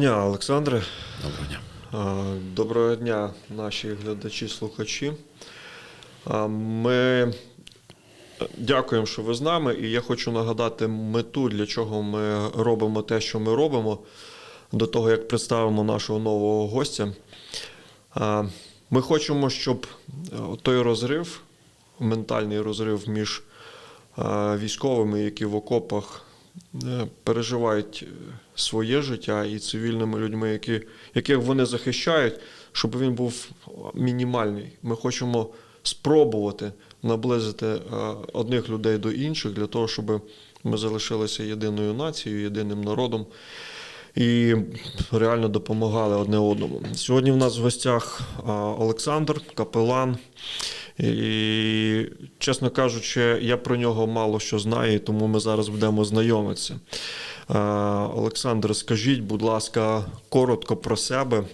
дня, Олександре. Доброго дня. Доброго дня, наші глядачі, слухачі. Ми дякуємо, що ви з нами. І я хочу нагадати мету, для чого ми робимо те, що ми робимо, до того, як представимо нашого нового гостя. Ми хочемо, щоб е, той розрив, ментальний розрив між е, військовими, які в окопах е, переживають е, своє життя, і цивільними людьми, які, яких вони захищають, щоб він був мінімальний. Ми хочемо спробувати наблизити е, одних людей до інших для того, щоб ми залишилися єдиною нацією, єдиним народом і реально допомагали одне одному. Сьогодні в нас в гостях Олександр, капелан. І, чесно кажучи, я про нього мало що знаю, тому ми зараз будемо знайомитися. Олександр, скажіть, будь ласка, коротко про себе.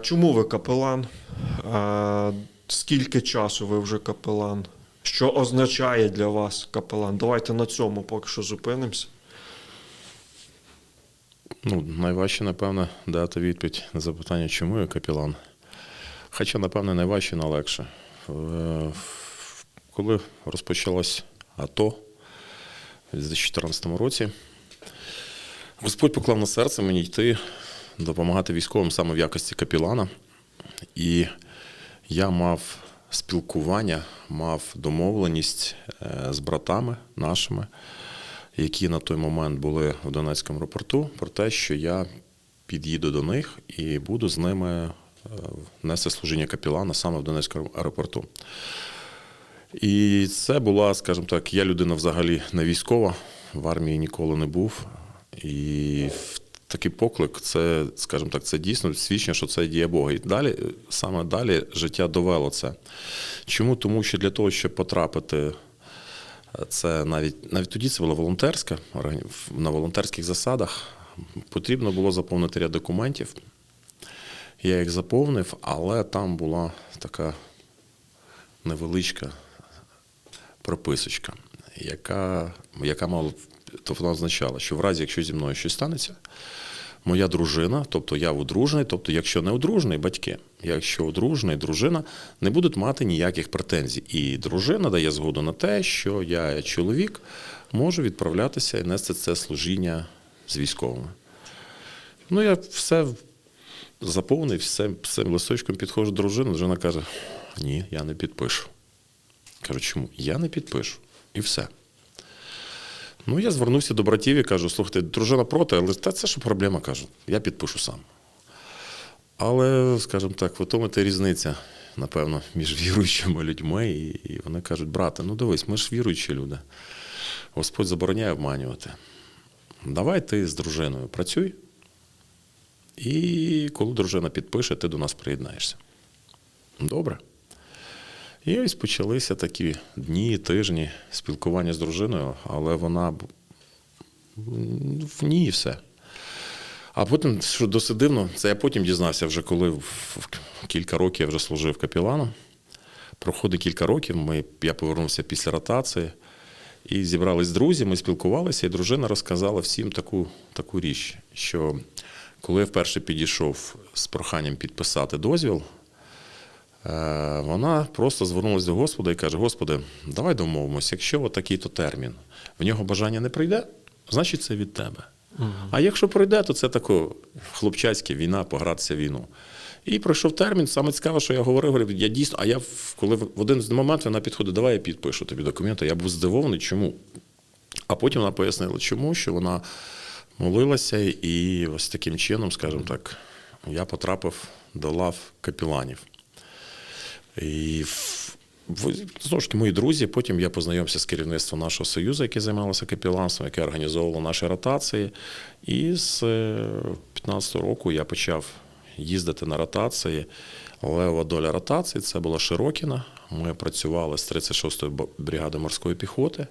Чому ви капелан? Скільки часу ви вже капелан? Що означає для вас капелан? Давайте на цьому поки що зупинимося. Ну, найважче, напевно, дати відповідь на запитання, чому я капілан. Хоча, напевно, найважче, але легше. Е, Коли розпочалось АТО в 2014 році, Господь поклав на серце мені йти допомагати військовим саме в якості капілана. І я мав спілкування, мав домовленість е, з братами нашими, які на той момент були в Донецькому аеропорту, про те, що я під'їду до них і буду з ними нести служіння капілана саме в Донецькому аеропорту. І це була, скажімо так, я людина взагалі не військова, в армії ніколи не був. І такий поклик, це, скажімо так, це дійсно свідчення, що це діє Бога. І далі, саме далі життя довело це. Чому? Тому що для того, щоб потрапити, це навіть навіть тоді це була волонтерська, на волонтерських засадах, потрібно було заповнити ряд документів. Я їх заповнив, але там була така невеличка прописочка, яка, яка мала тобто означала, що в разі, якщо зі мною щось станеться, моя дружина, тобто я одружений, тобто, якщо не одружений, батьки, якщо одружений, дружина не будуть мати ніяких претензій. І дружина дає згоду на те, що я, чоловік, можу відправлятися і нести це служіння з військовими. Ну, я все заповнив, все листочком підходжу до дружини, дружина каже: ні, я не підпишу. Кажу, чому? Я не підпишу. І все. Ну, я звернувся до братів і кажу: слухайте, дружина проти, але та це що проблема, кажу, я підпишу сам. Але, скажімо так, в тому та різниця, напевно, між віруючими людьми. І вони кажуть, брате, ну дивись, ми ж віруючі люди. Господь забороняє обманювати. Давай ти з дружиною працюй. І коли дружина підпише, ти до нас приєднаєшся. Добре. І ось почалися такі дні, тижні спілкування з дружиною, але вона в ній все. А потім, що досить дивно, це я потім дізнався, вже коли в кілька років я вже служив капіланом. Проходить кілька років, ми, я повернувся після ротації і зібрались друзі, ми спілкувалися, і дружина розказала всім таку, таку річ, що коли я вперше підійшов з проханням підписати дозвіл, Е, Вона просто звернулася до Господа і каже: Господи, давай домовимося, якщо от такий-то термін, в нього бажання не прийде, значить це від тебе. А якщо пройде, то це тако хлопчацьке війна, погратися в війну. І пройшов термін. Саме цікаве, що я говорив, говорив, я дійсно, а я в- коли в один з моментів вона підходить, давай я підпишу тобі документи. Я був здивований, чому. А потім вона пояснила, чому, що вона молилася, і ось таким чином, скажімо так, я потрапив до лав капіланів. І знову ж таки, мої друзі. Потім я познайомився з керівництвом нашого союзу, яке займалося капіланством, яке організовувало наші ротації. І з 15 року я почав їздити на ротації. Лева доля ротації це була Широкіна. Ми працювали з 36-ї бригади морської піхоти.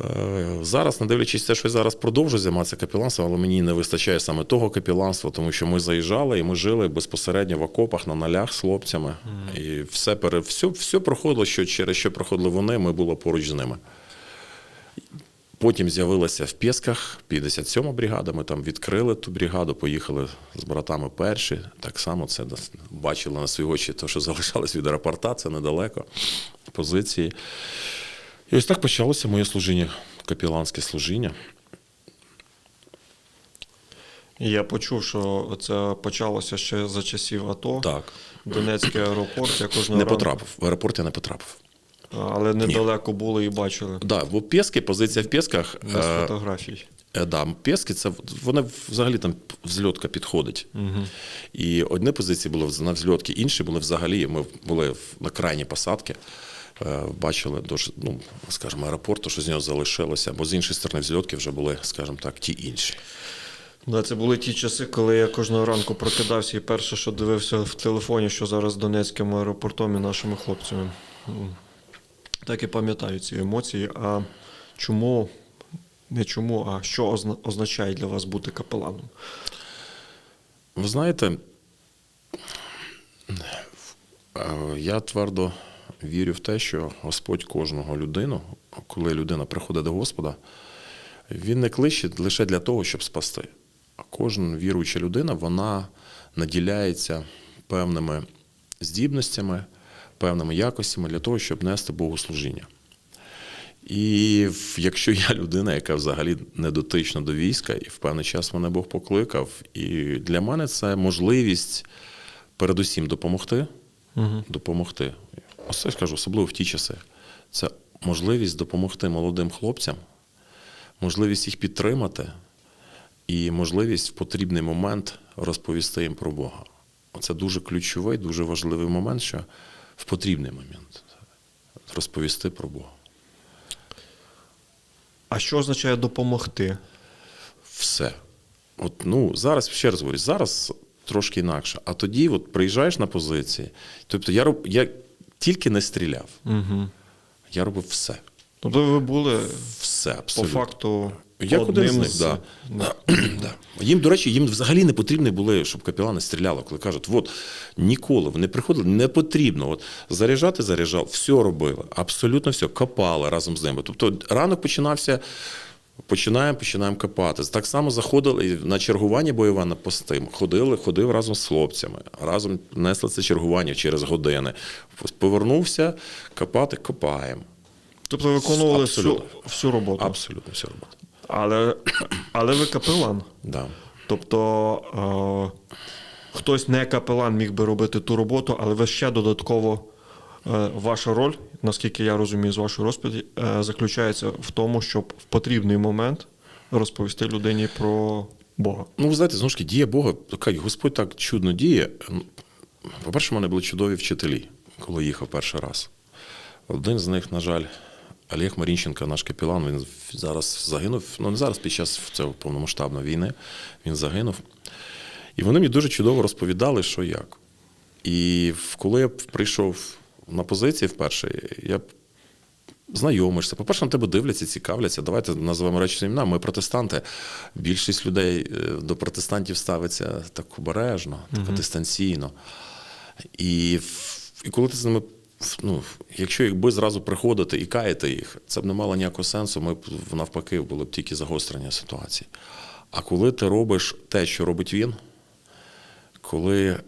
Е, Зараз, не дивлячись те, що я зараз продовжую займатися капіланством, але мені не вистачає саме того капіланства, тому що ми заїжджали і ми жили безпосередньо в окопах на налях з хлопцями. І все, пере, все, все проходило, що через що проходили вони, ми були поруч з ними. Потім з'явилася в Пєсках 57 бригада. Ми там відкрили ту бригаду, поїхали з братами перші. Так само це бачили на свої очі, то, що залишалось від аеропорта, це недалеко позиції. І ось так почалося моє служіння, капіланське служіння. Я почув, що це почалося ще за часів АТО. Так. Донецький аеропорт, я кожного Не ранку- потрапив. В аеропорт я не потрапив. Але недалеко були і бачили. Да, бо Пєски, позиція в Пєсках. Без е, фотографій. Е, Да, Пєски це вони взагалі там взльотка підходить. І одні позиції були на взльотки, інші були взагалі. Ми були на крайній посадки. Е, Бачили дуже, ну, скажімо, аеропорту, що з нього залишилося, бо з іншої сторони взльотки вже були, скажімо так, ті інші. Да, це були ті часи, коли я кожного ранку прокидався і перше, що дивився в телефоні, що зараз з Донецьким аеропортом і нашими хлопцями. Так і пам'ятаю ці емоції. А чому, не чому, а що означає для вас бути капеланом? Ви знаєте, е, я твердо вірю в те, що Господь кожного людину, коли людина приходить до Господа, він не кличе лише для того, щоб спасти. А кожна віруюча людина, вона наділяється певними здібностями, певними якостями для того, щоб нести Богу служіння. І якщо я людина, яка взагалі не дотична до війська, і в певний час мене Бог покликав, і для мене це можливість передусім допомогти. Угу. Допомогти. Ось я скажу, особливо в ті часи. Це можливість допомогти молодим хлопцям, можливість їх підтримати, і можливість в потрібний момент розповісти їм про Бога. Це дуже ключовий, дуже важливий момент, що в потрібний момент розповісти про Бога. А що означає допомогти? Все. От, ну, зараз, ще раз говорю, зараз трошки інакше. А тоді от, приїжджаєш на позиції. Тобто я, я тільки не стріляв, Угу. я робив все. Тобто ви були Все, по факту Як один з них, з... да. да. Їм, до речі, їм взагалі не потрібно були, щоб капілани стріляли, коли кажуть, от ніколи вони приходили, не потрібно. От заряджати заряджав, все робили, абсолютно все, копали разом з ними. Тобто ранок починався. Починаємо, починаємо копати. Так само заходили на чергування бойове на пости. Ходили, ходив разом з хлопцями. Разом несли це чергування через години. Повернувся, копати, копаємо. Тобто ви виконували всю, Абсолютно. всю роботу. Абсолютно вся робота. Але, але ви капелан. Да. Тобто е, хтось не капелан міг би робити ту роботу, але ви ще додатково е, ваша роль, наскільки я розумію з вашої розповіді, е, заключається в тому, щоб в потрібний момент розповісти людині про Бога. Ну, ви знаєте, знову ж таки, дія Бога, така, Господь так чудно діє. Ну, По-перше, в мене були чудові вчителі, коли їхав перший раз. Один з них, на жаль, Олег Марінченко, наш капілан, він зараз загинув. Ну, не зараз, під час цього повномасштабної війни він загинув. І вони мені дуже чудово розповідали, що як. І коли я прийшов на позиції вперше, я знайомишся. По-перше, на тебе дивляться, цікавляться. Давайте називаємо речі своїми іменами. Ми протестанти. Більшість людей е, до протестантів ставиться так обережно, так дистанційно. І, і коли ти з ними. Ну, якщо якби зразу приходити і каяти їх, це б не мало ніякого сенсу. Ми б навпаки були б тільки загострення ситуації. А коли ти робиш те, що робить він, коли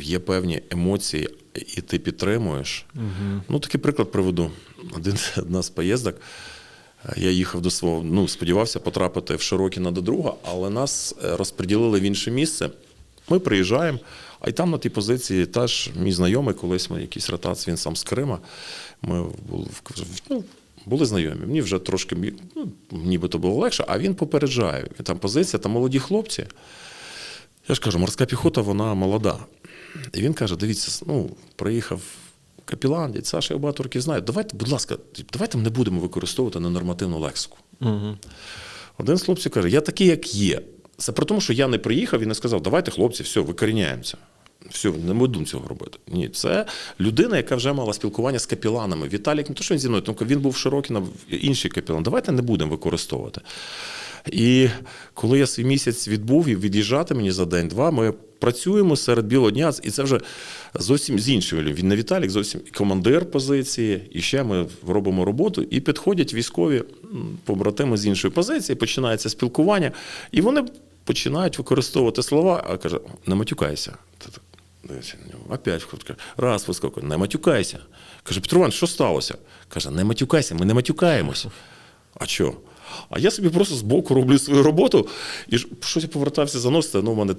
є певні емоції, і ти підтримуєш. Ну, такий приклад приведу. Один, одна з поїздок. Я їхав до свого, ну, сподівався потрапити в Широкіна до друга, але нас е, розподілили в інше місце. Ми приїжджаємо, а й там на тій позиції теж мій знайомий, колись ми якийсь ротації, він сам з Крима. Ми були, ну, були знайомі. Мені вже трошки ну, нібито було легше, а він попереджає. Там позиція, там молоді хлопці. Я ж кажу, морська піхота, вона молода. І він каже: дивіться, ну, приїхав капілан, Саша, я багато років знаю. Давайте, будь ласка, давайте не будемо використовувати ненормативну лексику. Угу. Один з хлопців каже: я такий, як є. Це про те, що я не приїхав і не сказав, давайте, хлопці, все, викоріняємося. Все, не будемо цього робити. Ні, це людина, яка вже мала спілкування з капіланами. Віталік, не то, що він зі мною, тому він був широкий на інший капілан. Давайте не будемо використовувати. І коли я свій місяць відбув і від'їжджати мені за день-два, ми працюємо серед білого дня, і це вже зовсім з людьми. Він не Віталік, зовсім командир позиції, і ще ми робимо роботу, і підходять військові побратими з іншої позиції, починається спілкування, і вони починають використовувати слова, а каже, не матюкайся. Дивиться на нього. Опять каже, раз вискокує, не матюкайся. Каже, Петро Іванович, що сталося? Каже, не матюкайся, ми не матюкаємося. А що? А я собі просто збоку роблю свою роботу, і щось я повертався заносити, ну, у мене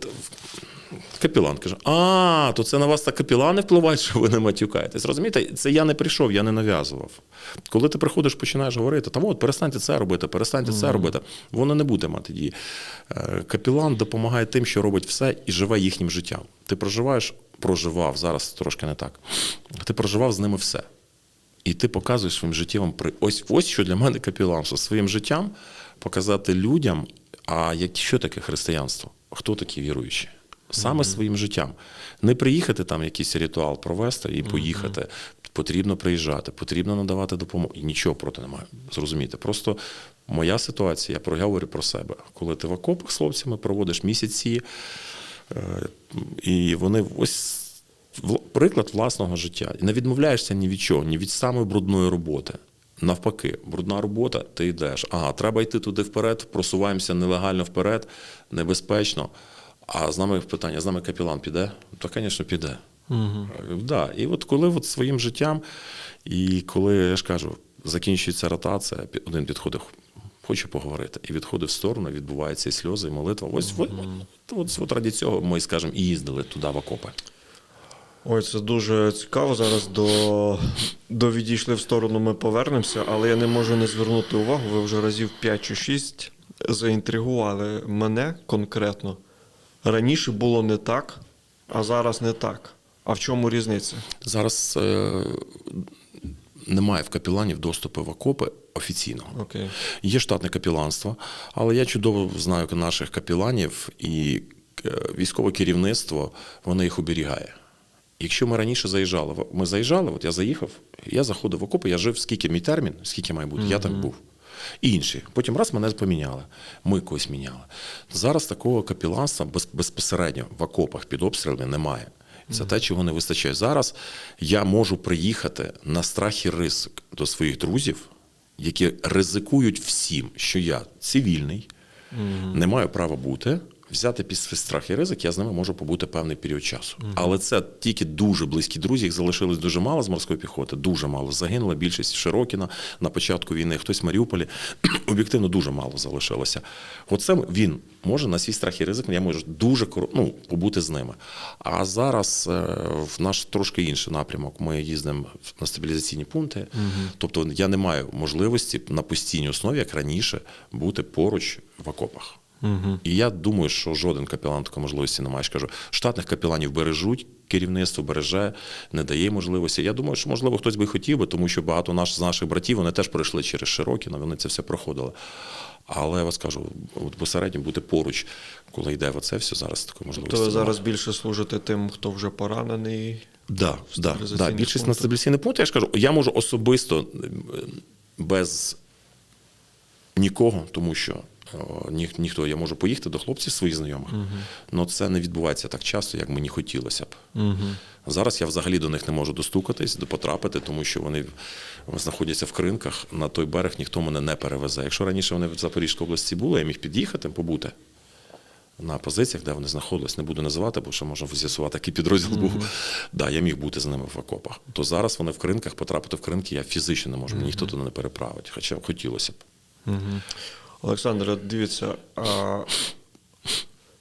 капілан каже: А, то це на вас так капілани впливають, що ви не матюкаєтесь. Розумієте, це я не прийшов, я не нав'язував. Коли ти приходиш, починаєш говорити, там от перестаньте це робити, перестаньте це робити, воно не буде мати дії. Е, Капілан допомагає тим, що робить все і живе їхнім життям. Ти проживаєш, проживав, зараз трошки не так. Ти проживав з ними все. І ти показуєш своїм життєвим при ось ось що для мене капіланство своїм життям показати людям, а як що таке християнство? Хто такі віруючі? Саме своїм життям. Не приїхати там якийсь ритуал провести і поїхати. Потрібно приїжджати, потрібно надавати допомогу. І нічого проти немає. Зрозумійте. Просто моя ситуація, я про- я говорю про себе. Коли ти в окопах з хлопцями проводиш місяці, е, і вони ось приклад власного життя. І не відмовляєшся ні від чого, ні від самої брудної роботи. Навпаки, брудна робота, ти йдеш. Ага, треба йти туди вперед, просуваємося нелегально вперед, небезпечно. А з нами питання, з нами капілан піде? Та, звісно, піде. Угу. Да. І от коли от своїм життям, і коли я ж кажу, закінчується ротація, один підходить, хочу поговорити, і відходить в сторону, відбуваються і сльози, і молитва. Ось, от, от, от раді цього ми, скажімо, і їздили туди в окопи. Ой, це дуже цікаво. Зараз до, до відійшли в сторону, ми повернемося, але я не можу не звернути увагу. Ви вже разів 5 чи 6 заінтригували мене конкретно. Раніше було не так, а зараз не так. А в чому різниця? Зараз е, немає в капіланів доступу в окопи офіційного. Окей. Є штатне капіланство, але я чудово знаю наших капіланів і е, військове керівництво воно їх оберігає. Якщо ми раніше заїжджали, ми заїжджали, от я заїхав, я заходив в окопи, я жив скільки мій термін, скільки має бути, я так був. І інші. Потім раз мене поміняли, ми когось міняли. Зараз такого капіланства без, безпосередньо в окопах під обстрілами немає. Це те, чого не вистачає. Зараз я можу приїхати на страх і ризик до своїх друзів, які ризикують всім, що я цивільний, не маю права бути. Взяти під свій страх і ризик, я з ними можу побути певний період часу. Але це тільки дуже близькі друзі. Їх залишилось дуже мало з морської піхоти, дуже мало. Загинула більшість в Широкіна на початку війни, хтось в Маріуполі. Об'єктивно дуже мало залишилося. Оце він може на свій страх і ризик, я можу дуже ну, побути з ними. А зараз е, в наш трошки інший напрямок. Ми їздимо на стабілізаційні пункти. Тобто я не маю можливості на постійній основі, як раніше, бути поруч в окопах. І я думаю, що жоден капелан такої можливості не має. Я кажу, штатних капеланів бережуть, керівництво береже, не дає можливості. Я думаю, що можливо хтось би хотів би, тому що багато наш, з наших братів вони теж пройшли через Широкіно, вони це все проходили. Але я вас кажу, от посередньо бути поруч, коли йде в оце все зараз такої можливості. То ви зараз більше служите тим, хто вже поранений. Да, да, да. стабілізаційних Більшість на пунктах. стабілізаційний пункт, я ж кажу, я можу особисто е, без нікого, тому що ні, ніхто, я можу поїхати до хлопців своїх знайомих, але це не відбувається так часто, як мені хотілося б. Зараз я взагалі до них не можу достукатись, до- потрапити, тому що вони знаходяться в кринках. На той берег ніхто мене не перевезе. Якщо раніше вони в Запорізькій області були, я міг під'їхати, побути на позиціях, де вони знаходились, не буду називати, бо що можна з'ясувати, який підрозділ був. Да, я міг бути з ними в окопах. То зараз вони в кринках, потрапити в кринки я фізично не можу, мені ніхто туди не переправить, хоча хотілося б. Олександр, от дивіться, а,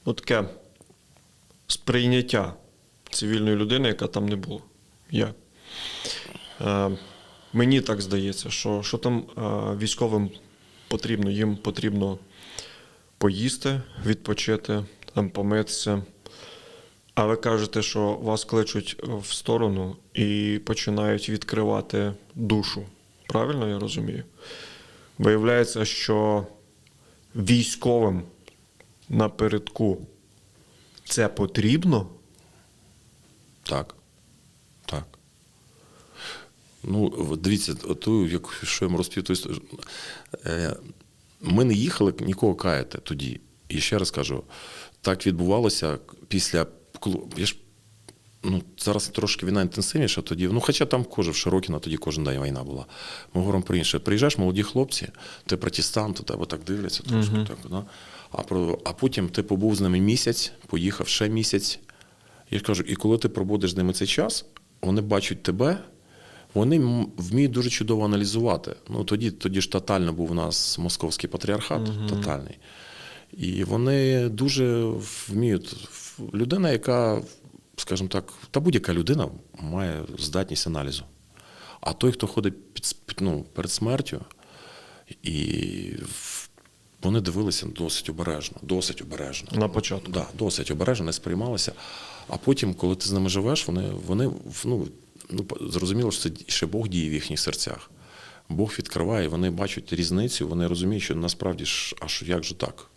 ну таке сприйняття цивільної людини, яка там не була. Я. Е, мені так здається, що, що там е, військовим потрібно, їм потрібно поїсти, відпочити, там помитися. А ви кажете, що вас кличуть в сторону і починають відкривати душу. Правильно я розумію? Виявляється, що військовим напередку це потрібно. Так. Так. Ну, дивіться, ту, як що я вам ту. Е, ми не їхали нікого каяти тоді. І ще раз кажу, так відбувалося після я ж, ну, зараз трошки війна інтенсивніша тоді. Ну, хоча там кожен в Широкіна тоді кожен день війна була. Ми говоримо про інше. Приїжджаєш, молоді хлопці, ти протестант, у тебе так дивляться трошки. Так, да? а, про, а потім ти побув з ними місяць, поїхав ще місяць. Я кажу, і коли ти проводиш з ними цей час, вони бачать тебе, вони вміють дуже чудово аналізувати. Ну тоді, тоді ж тотально був у нас московський патріархат, тотальний. І вони дуже вміють. Людина, яка, скажімо так, та будь-яка людина має здатність аналізу. А той, хто ходить під, ну, перед смертю, і вони дивилися досить обережно, досить обережно. На початку. Да, досить обережно, не сприймалися. А потім, коли ти з ними живеш, вони, вони ну, ну, зрозуміло, що це ще Бог діє в їхніх серцях. Бог відкриває, вони бачать різницю, вони розуміють, що насправді ж, а що як же так?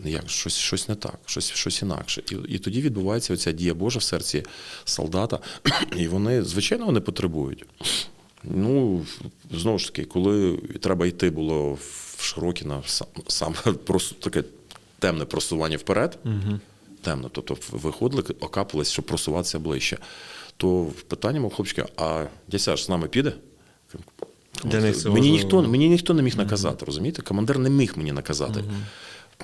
Як щось, щось не так, щось, щось інакше. І, і тоді відбувається оця дія Божа в серці солдата, і вони, звичайно, вони потребують. Ну, знову ж таки, коли треба йти було в Широкіна, сам, сам просто таке темне просування вперед, темно, тобто виходили, окапались, щоб просуватися ближче. То питання мого хлопчика, а дядя з нами піде? Для них це мені, важливо. ніхто, мені ніхто не міг наказати, розумієте? Командир не міг мені наказати.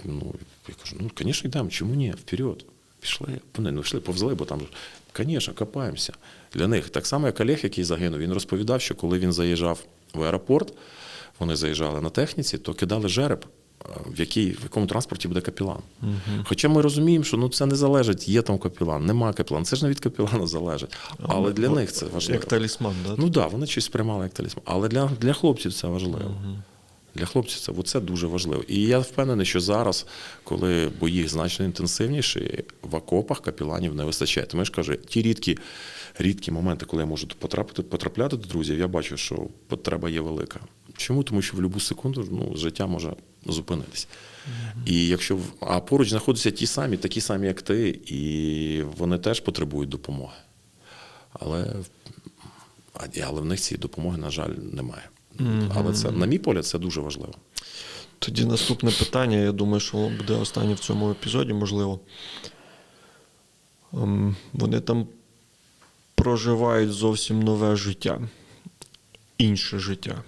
Ну, я кажу, ну, звісно, йдемо, чому ні? Вперед. Пішли. Вони ну, йшли, повзли, бо там, звісно, копаємося. Для них. Так само, як Олег, який загинув, він розповідав, що коли він заїжджав в аеропорт, вони заїжджали на техніці, то кидали жереб, в, який, в якому транспорті буде капілан. Хоча ми розуміємо, що ну, це не залежить, є там капілан, нема капілана. Це ж не від капілана залежить. Але для них це важливо. Як талісман, да? Ну так, да, вони щось сприймали як талісман. Але для, для хлопців це важливо. Для хлопців це, це дуже важливо. І я впевнений, що зараз, коли бої значно інтенсивніші, в окопах капіланів не вистачає. Тому я ж кажу, ті рідкі, рідкі моменти, коли я можу потрапити, потрапляти до друзів, я бачу, що потреба є велика. Чому? Тому що в будь-яку секунду ну, життя може зупинитись. І якщо а поруч знаходяться ті самі, такі самі, як ти, і вони теж потребують допомоги. Але, але в них цієї допомоги, на жаль, немає. Але це, на мій погляд, це дуже важливо. Тоді наступне питання, я думаю, що буде останнє в цьому епізоді, можливо. Ем, Вони там проживають зовсім нове життя, інше життя.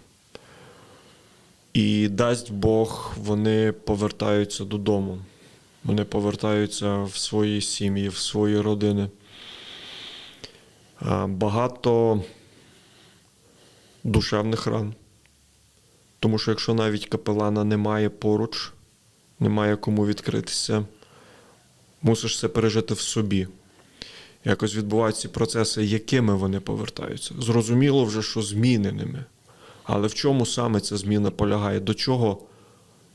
І дасть Бог, вони повертаються додому. Вони повертаються в свої сім'ї, в свої родини. Багато душевних ран. Тому що якщо навіть капелана немає поруч, немає кому відкритися, мусиш це пережити в собі. Якось відбуваються процеси, якими вони повертаються. Зрозуміло вже, що зміненими. Але в чому саме ця зміна полягає? До чого,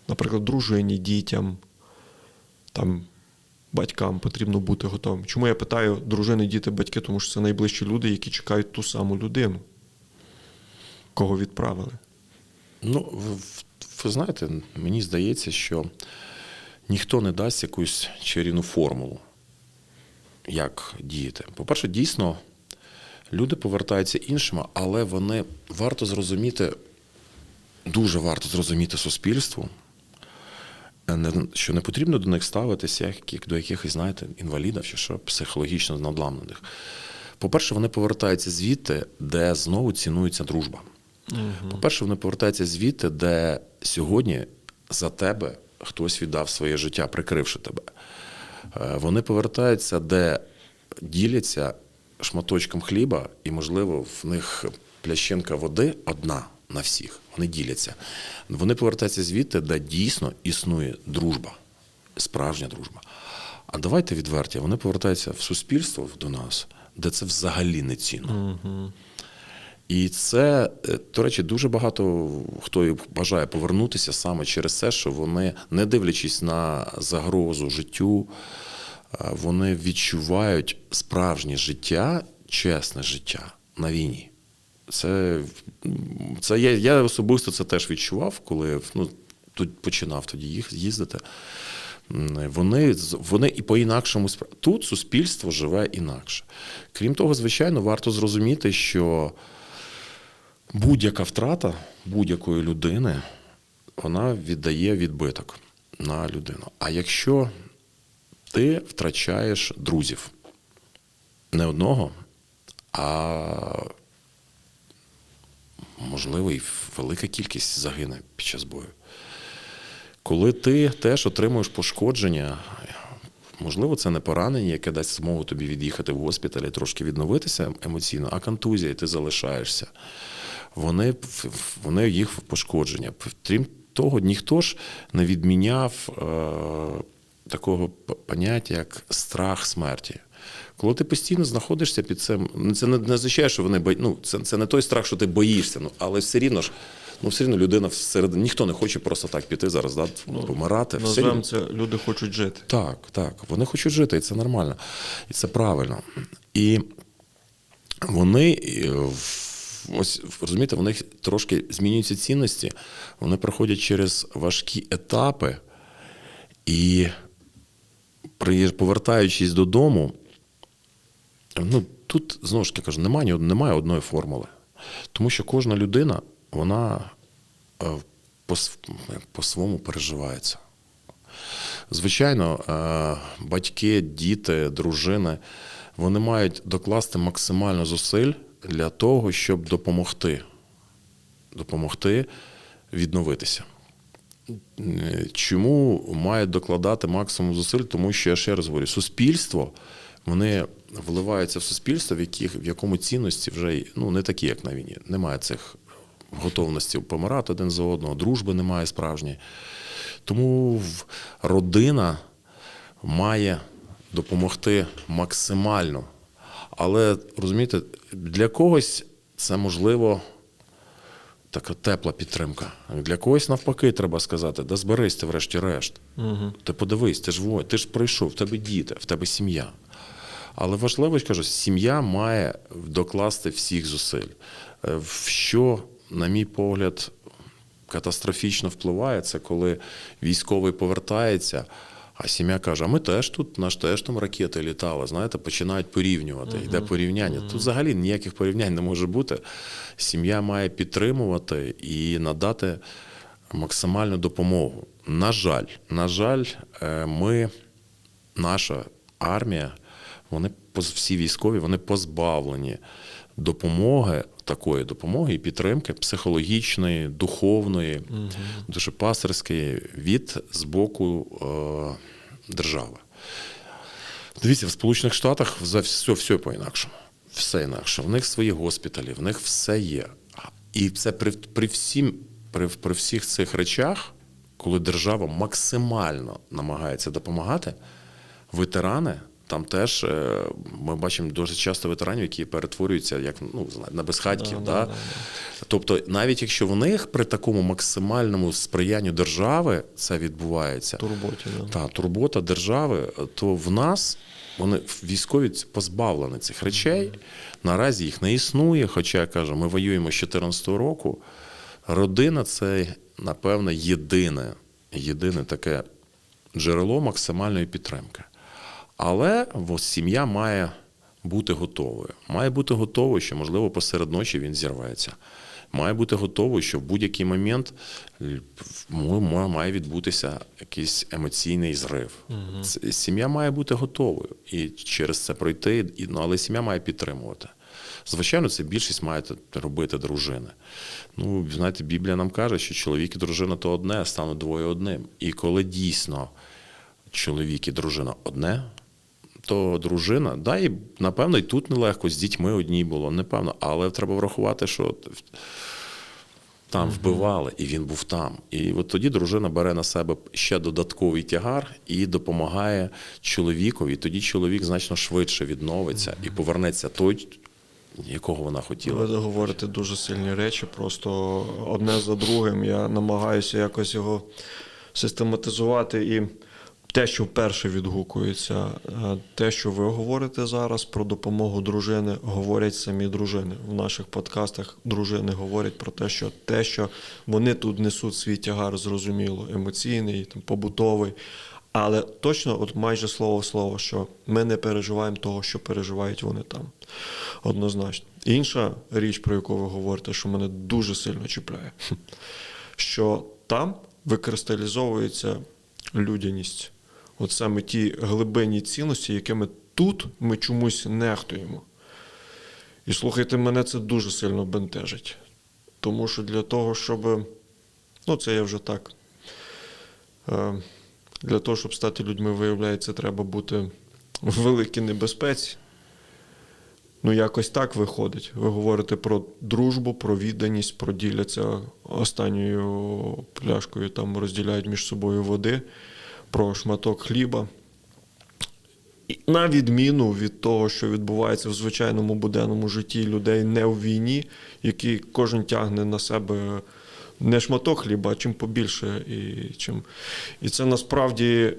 наприклад, дружині, дітям, там, батькам потрібно бути готовим? Чому я питаю дружини, діти, батьки? Тому що це найближчі люди, які чекають ту саму людину, кого відправили. Ну, ви, знаєте, мені здається, що ніхто не дасть якусь чарівну формулу, як діяти. По-перше, дійсно, люди повертаються іншими, але вони варто зрозуміти, дуже варто зрозуміти суспільству, е, що не потрібно до них ставитися як, до якихось, знаєте, інвалідів чи що психологічно надламлених. По-перше, вони повертаються звідти, де знову цінується дружба. По-перше, вони повертаються звідти, де сьогодні за тебе хтось віддав своє життя, прикривши тебе. Е, Вони повертаються, де діляться шматочком хліба, і, можливо, в них плящинка води одна на всіх. Вони діляться. Вони повертаються звідти, де дійсно існує дружба, справжня дружба. А давайте відверті, вони повертаються в суспільство до нас, де це взагалі не цінно. І це, е, до речі, дуже багато хто бажає повернутися саме через те, що вони, не дивлячись на загрозу життю, е, вони відчувають справжнє життя, чесне життя на війні. Це, це я, я особисто це теж відчував, коли ну, тут починав тоді їх їздити. Вони, вони і по-інакшому спра- Тут суспільство живе інакше. Крім того, звичайно, варто зрозуміти, що будь-яка втрата будь-якої людини вона віддає відбиток на людину. А якщо ти втрачаєш друзів, не одного, а можливо, і велика кількість загине під час бою. Коли ти теж отримуєш пошкодження, можливо, це не поранення, яке дасть змогу тобі від'їхати в госпіталь і трошки відновитися емоційно, а контузія, і ти залишаєшся. Вони, вони їх пошкодження. Крім того, ніхто ж не відміняв е, такого поняття, як страх смерті. Коли ти постійно знаходишся під цим, ну, це не, не означає, що вони бої- ну, це, це не той страх, що ти боїшся, ну, але все рівно ж, ну, все рівно людина всередині, ніхто не хоче просто так піти зараз, да, помирати. все рівно. Це люди хочуть жити. Так, так. Вони хочуть жити, і це нормально, і це правильно. І вони е, ось розумієте, в них трошки змінюються цінності, вони проходять через важкі етапи, і повертаючись додому, ну тут знову ж таки кажу, немає, немає одної формули. Тому що кожна людина, вона е, по-своєму переживається. Звичайно, е, батьки, діти, дружини вони мають докласти максимально зусиль для того, щоб допомогти, допомогти відновитися. Чому мають докладати максимум зусиль? Тому що я ще раз говорю, суспільство вони вливаються в суспільство, в, яких, в якому цінності вже ну, не такі, як на війні. Немає цих готовності помирати один за одного, дружби немає справжньої. Тому родина має допомогти максимально. Але розумієте, для когось це можливо така тепла підтримка. Для когось навпаки треба сказати, да зберись ти врешті-решт. Угу. Ти подивись, ти ж воїн, ти ж прийшов, в тебе діти, в тебе сім'я. Але важливо, кажу, сім'я має докласти всіх зусиль. Е, В що, на мій погляд, катастрофічно впливає, це коли військовий повертається, а сім'я каже: а ми теж тут, наш теж там ракети літали. Знаєте, починають порівнювати. Йде порівняння. Тут взагалі ніяких порівнянь не може бути. Сім'я має підтримувати і надати максимальну допомогу. На жаль, на жаль, е, ми, наша армія, вони всі військові, вони позбавлені допомоги, такої допомоги і підтримки психологічної, духовної, дуже душепастерської від з боку е, держави. Дивіться, в Сполучених Штатах за все, все по-інакшому. Все інакше. В них свої госпіталі, в них все є. І це при, при, всім, при, при всіх цих речах, коли держава максимально намагається допомагати, ветерани. Там теж е, ми бачимо дуже часто ветеранів, які перетворюються як ну, на безхатьків. Да, Да, да, Тобто, навіть якщо в них при такому максимальному сприянню держави це відбувається, Турботі, да. та турбота держави, то в нас вони військові позбавлені цих речей. Наразі їх не існує. Хоча я кажу, ми воюємо з 2014 року. Родина це, напевно, єдине, єдине таке джерело максимальної підтримки. Але сім'я має бути готовою. Має бути готовою, що, можливо, посеред ночі він зірветься. Має бути готовою, що в будь-який момент м- має відбутися якийсь емоційний зрив. Це- Сім'я має бути готовою і через це пройти, ну, але сім'я має підтримувати. Звичайно, це більшість має робити дружини. Ну, знаєте, Біблія нам каже, що чоловік і дружина то одне, а стануть двоє одним. І коли дійсно чоловік і дружина одне, то дружина, да, і напевно, і тут нелегко, з дітьми одній було, напевно, але треба врахувати, що там вбивали, і він був там. І от тоді дружина бере на себе ще додатковий тягар і допомагає чоловікові. І тоді чоловік значно швидше відновиться і повернеться той, якого вона хотіла. Ви говорите дуже сильні речі, просто одне за другим. Я намагаюся якось його систематизувати і те, що вперше відгукується, е, те, що ви говорите зараз про допомогу дружини, говорять самі дружини. В наших подкастах дружини говорять про те, що те, що вони тут несуть свій тягар, зрозуміло, емоційний, там, побутовий. Але точно, от майже слово в слово, що ми не переживаємо того, що переживають вони там. Однозначно. Інша річ, про яку ви говорите, що мене дуже сильно чіпляє, що там викристалізовується людяність. От саме ті глибинні цінності, якими тут ми чомусь нехтуємо. І слухайте, мене це дуже сильно бентежить. Тому що для того, щоб. Ну, це я вже так. Е, Для того, щоб стати людьми, виявляється, треба бути в великій небезпеці. Ну, якось так виходить. Ви говорите про дружбу, про відданість, про діляться останньою пляшкою, там розділяють між собою води, про шматок хліба. На відміну від того, що відбувається в звичайному буденному житті людей не в війні, які кожен тягне на себе не шматок хліба, а чим побільше. І, чим... і це насправді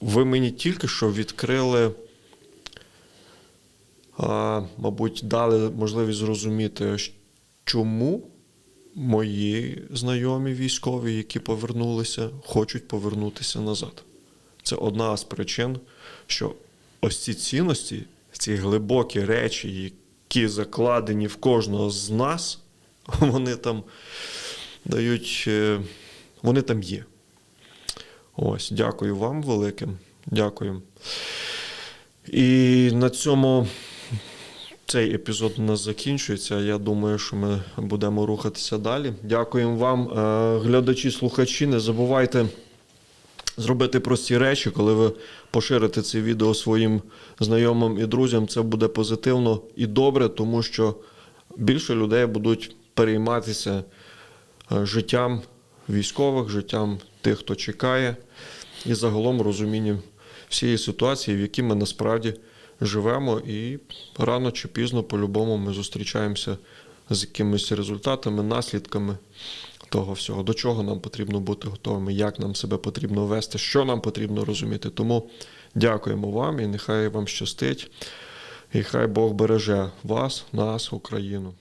ви мені тільки що відкрили, а, мабуть, дали можливість зрозуміти, чому мої знайомі військові, які повернулися, хочуть повернутися назад. Це одна з причин, що ось ці цінності, ці глибокі речі, які закладені в кожного з нас, вони там дають, е, вони там є. Ось, дякую вам велике. Дякую. І на цьому цей епізод у нас закінчується. Я думаю, що ми будемо рухатися далі. Дякуємо вам, е, глядачі, слухачі. Не забувайте зробити прості речі, коли ви поширите це відео своїм знайомим і друзям. Це буде позитивно і добре, тому що більше людей будуть перейматися е, життям військових, життям тих, хто чекає, і загалом розумінням всієї ситуації, в якій ми насправді живемо, і рано чи пізно, по-любому, ми зустрічаємося з якимись результатами, наслідками того всього, до чого нам потрібно бути готовими, як нам себе потрібно вести, що нам потрібно розуміти. Тому дякуємо вам і нехай вам щастить, і хай Бог береже вас, нас, Україну.